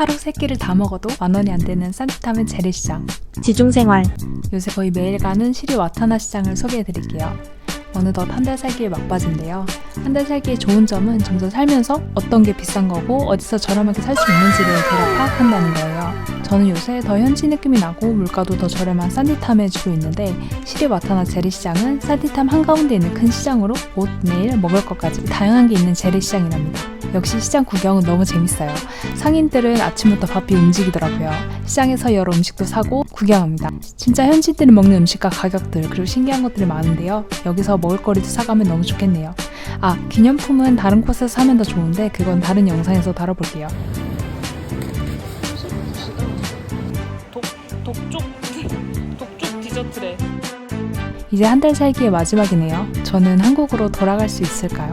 하루 세 끼를 다 먹어도 만 원이 안 되는 산티타면 재래시장. 지중생활 요새 거의 매일 가는 시리 와타나 시장을 소개해 드릴게요. 어느덧 한 달 살기에 막바지인데요. 한 달 살기의 좋은 점은 점점 살면서 어떤 게 비싼 거고 어디서 저렴하게 살 수 있는지를 대략 파악한다는 거예요. 저는 요새 더 현지 느낌이 나고 물가도 더 저렴한 산디탐에 주로 있는데 시리 와타나 재래시장은 산디탐 한가운데 있는 큰 시장으로 옷, 네일, 먹을 것까지 다양한 게 있는 재래시장이랍니다. 역시 시장 구경은 너무 재밌어요. 상인들은 아침부터 바삐 움직이더라고요. 시장에서 여러 음식도 사고 구경합니다. 진짜 현지인들이 먹는 음식과 가격들 그리고 신기한 것들이 많은데요. 여기서 먹을거리도 사가면 너무 좋겠네요. 아 기념품은 다른 곳에서 사면 더 좋은데 그건 다른 영상에서 다뤄볼게요. 독, 독쪽 독쪽 디저트래. 이제 한 달 살기의 마지막이네요. 저는 한국으로 돌아갈 수 있을까요?